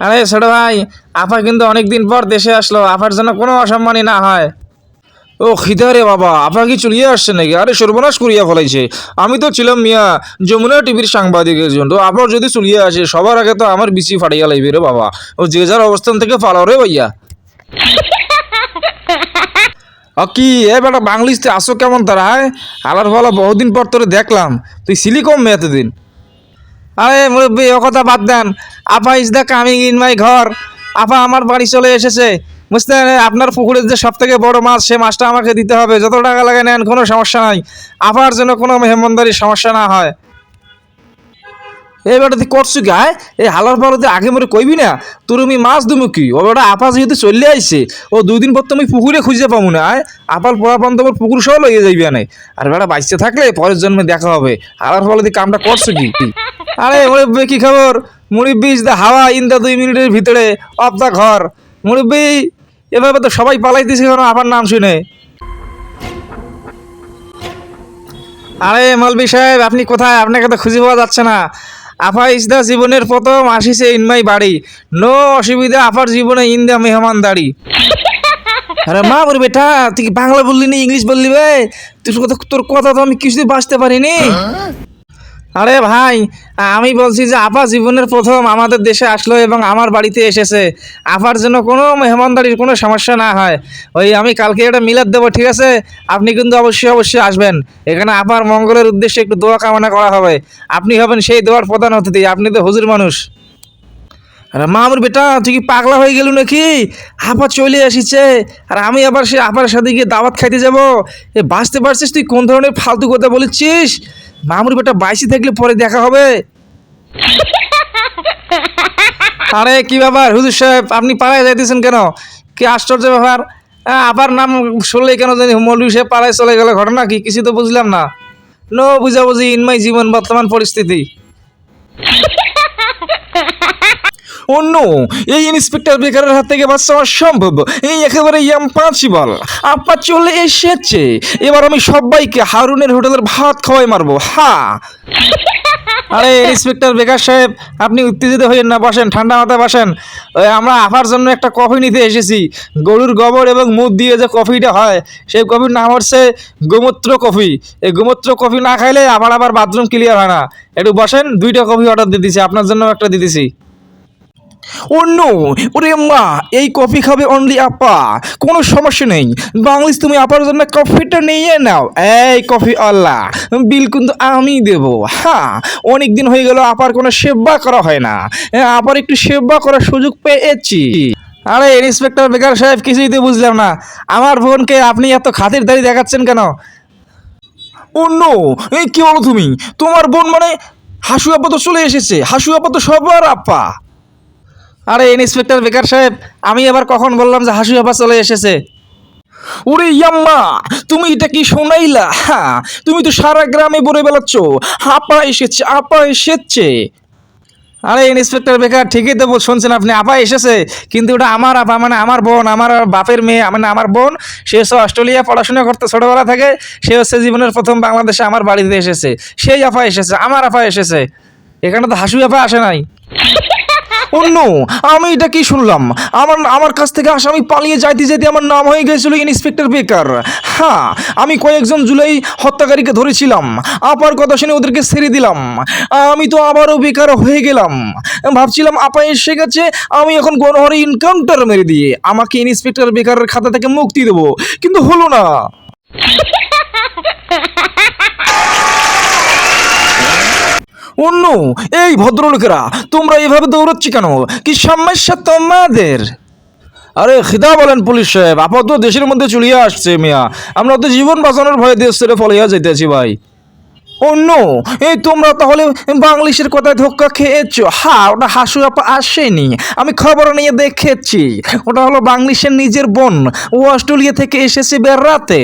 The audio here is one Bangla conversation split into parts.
আরে ছোট ভাই আপা কিন্তু অনেক দিন পর দেশে আসলো আপার জন্য কোনো অসম্মানই না হয়। ও খিদা রে বাবা আপা কি চলিয়ে আসছে নাকি? আরে সর্বনাশ করিয়া ফলাইছে। আমি তো ছিলাম মিয়া যমুনা টিভির সাংবাদিকের জন্য আবার যদি চলিয়ে আসে সবার আগে তো আমার বিচি ফাটিয়া লাগবে রে বাবা। ও যে যার অবস্থান থেকে ফালাও রে ভাইয়া। কি এ বেটা বাংলিশতে আসো কেমন তারা হ্যাঁ? আলার ফালা বহুদিন পর তোরে দেখলাম তুই ছিলি কম মেয়ে এতদিন আরে মুরব্বী, ও কথা বাদ দেন। আপা is the coming in my ঘর। আপা আমার বাড়ি চলে এসেছে। বুঝতে আপনার পুকুরের যে সব থেকে বড় মাছ, সে মাছটা আমাকে দিতে হবে। যত টাকা লাগে নেন, কোনো সমস্যা নাই। আপার যেন কোনো মেহমানদারির সমস্যা না হয়। এই বেটা, তুই করছু কি? হ্যাঁ এই হালার পালতে আগে মরে কইবি না? তোর আমি মাছ দুমু কি? ও বেটা, আপা যেহেতু চলে আইছে, ও দুই দিন পর তো আমি পুকুরে খুঁজে পাবো না। আয়, আপার পড়া পান্ত পুকুর সহ লইয়ে যাইবি না আর বেটা বাইসে থাকলে পরের জন্মে দেখা হবে। হালার পালতে কামটা করছু কি? আরে মুরব্বী, কি খবর? মুরব্বী ইজ দ্য হাওয়া, ইন দ্য দুই মিনিটের ভিতরে, অফ দ্য ঘর। মুরব্বী, এভাবে তো সবাই পালাইতেছে কেন? আবার নাম শুনে। আরে মলবি সাহেব, আপনি কোথায়? আপনাকে তো খুঁজে পাওয়া যাচ্ছে না। আফা, ইস দা জীবনের প্রথম আসিছে ইন মাই বাড়ি। নো অসুবিধা, আফার জীবনে ইন দা মেহমান দাড়ি। আরে মা বলি বেটা, তুই কি বাংলা বললি না, ইংলিশ বললি বে? তুই কথা তোর কথা তো আমি কিছুতেই বাঁচতে পারিনি। আরে ভাই, আমি বলছি যে আপা জীবনের প্রথম আমাদের দেশে আসলো এবং আমার বাড়িতে এসেছে। আপার জন্য কোনো মেহমানদারির কোনো সমস্যা না হয়। ওই আমি কালকে একটা মিলাদ দেবো, ঠিক আছে? আপনি কিন্তু অবশ্যই অবশ্যই আসবেন। এখানে আপার মঙ্গলের উদ্দেশ্যে একটু দোয়া কামনা করা হবে। আপনি হবেন সেই দোয়ার প্রধান অতিথি, আপনি তো হুজুর মানুষ। আরে মা আমার বেটা, তুই কি পাগলা হয়ে গেল নাকি? আপা চলে আসিছে আর আমি আবার সে আপার সাথে গিয়ে দাওয়াত খাইতে যাব। এ, বাঁচতে পারছিস তুই কোন ধরনের ফালতু কথা বলেছিস? মামুর বেটা বাইশে থাকলে পরে দেখা হবে। আরে, কি ব্যাপার? হুজুর সাহেব, আপনি পাড়ায় যাইতেছেন কেন? কি আশ্চর্য ব্যাপার? আবার নাম শুনলেই কেন জানি মৌলভী সাহেব পাড়ায় চলে গেল ঘটনা কি? কিছু তো বুঝলাম না। নো বুঝাবুঝি ইনমাই জীবন বর্তমান পরিস্থিতি। অন্য এই ইন্সপেক্টর বেকারের হাত থেকে বাঁচা আমার সম্ভব। এই একেবারে ইম্পসিবল আপা চলে এসেছে। এবার আমি সবাইকে হারুনের হোটেলের ভাত খাওয়াই মারবো। হা। আরে, ইন্সপেক্টর বেকার সাহেব, আপনি উত্তেজিত হইয়েন না, বসেন, ঠান্ডা মাথায় বসেন। আমরা আপার জন্য একটা কফি নিতে এসেছি। গরুর গোবর এবং মুখ দিয়ে যে কফিটা হয়, সেই কফির নাম হচ্ছে গোমূত্র কফি। এই গোমূত্র কফি না খাইলে আবার আবার বাথরুম ক্লিয়ার হয় না। একটু বসেন, দুইটা কফি অর্ডার দিয়ে দিছি, আপনার জন্য একটা দিয়ে দিছি। নো, ওরে মা, এই কফি খাবে অনলি আপা। কোনো সমস্যা নেই। বাংলিশ তুমি আপার জন্য কফিটা নিয়ে নাও। এই কফি আল্লাহ বিল কিন্তু আমি দেব। হ্যাঁ অনেক দিন হয়ে গেল আপার কোনো সেবা করা হয় না। আপার একটু সেবা করার সুযোগ পেয়েছি। আরে ইন্সপেক্টর বেকার সাহেব, কিছুই তো বুঝলাম না। আমার বোনকে আপনি এত খাতির দাড়ি দেখাচ্ছেন কেন? অন্য এই কি বলো তুমি? তোমার বোন মানে হাসু আপা তো চলে এসেছে। হাসু আপা তো সবার আপা। আরে ইন্সপেক্টর বেকার সাহেব, আমি আবার কখন বললাম যে হাসু আপা চলে এসেছে? ওরে ইয়াম্মা, তুমি এটা কি শোনাইলা? হ্যাঁ তুমি তো সারা গ্রামে বলে বেড়াচ্ছ। আপা এসেছে আপা এসেছে। আরে ইন্সপেক্টর বেকার, ঠিকই তো শুনছেন আপনি, আপা এসেছে, কিন্তু ওটা আমার আপা মানে আমার বোন, আমার বাপের মেয়ে মানে আমার বোন, সে হচ্ছে অস্ট্রেলিয়া পড়াশোনা করতে ছোটোবেলা থেকে, সে হচ্ছে জীবনের প্রথম বাংলাদেশে আমার বাড়িতে এসেছে। সেই আপা এসেছে, আমার আপা এসেছে। এখানে তো হাসু আপা আসে নাই। অন্য আমি এটা কি শুনলাম? আমার আমার কাছ থেকে আসামি পালিয়ে যাইতে যেতে আমার নাম হয়ে গেছিল ইন্সপেক্টর বেকার। হ্যাঁ আমি কয়েকজন জুলাই হত্যাকারীকে ধরেছিলাম। আপার কথা শুনে ওদেরকে ছেড়ে দিলাম। আমি তো আবারও বেকার হয়ে গেলাম। ভাবছিলাম, আপা এসে গেছে, আমি এখন গণহারে ইনকাউন্টার মেরে দিয়ে আমাকে ইন্সপেক্টর বেকারের খাতা থেকে মুক্তি দেবো। কিন্তু হলো না। অন্য এই ভদ্রলোকেরা, তোমরা এভাবে দৌড়চ্ছ কেন? কি সমস্যা তোমাদের? আরে খিদা বলেন পুলিশ সাহেব, আপাতত দেশের মধ্যে চলিয়ে আসছে মিয়া। আমরা তো জীবন বাঁচানোর ভয়ে দেশ ছেড়ে ফলাইয়া যাইতেছি ভাই। অন্য, এই তোমরা তাহলে বাংলিশের কথায় ধোক্কা খেয়েছো? হা, ওটা হাসু আপা আসেনি, আমি খবর নিয়ে দেখেছি। ওটা হলো বাংলিশের নিজের বোন, ও অস্ট্রেলিয়া থেকে এসেছে বেড়াতে।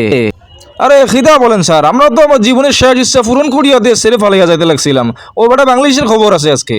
আরে খিদা বলেন স্যার, আমরা তো আমার জীবনের শেষ ইচ্ছা পূরণ করিয়া দিয়ে সেরে ফালাইয়া যাইতে লাগছিলাম। ও বেটা বাংলাদেশের খবর আছে আজকে।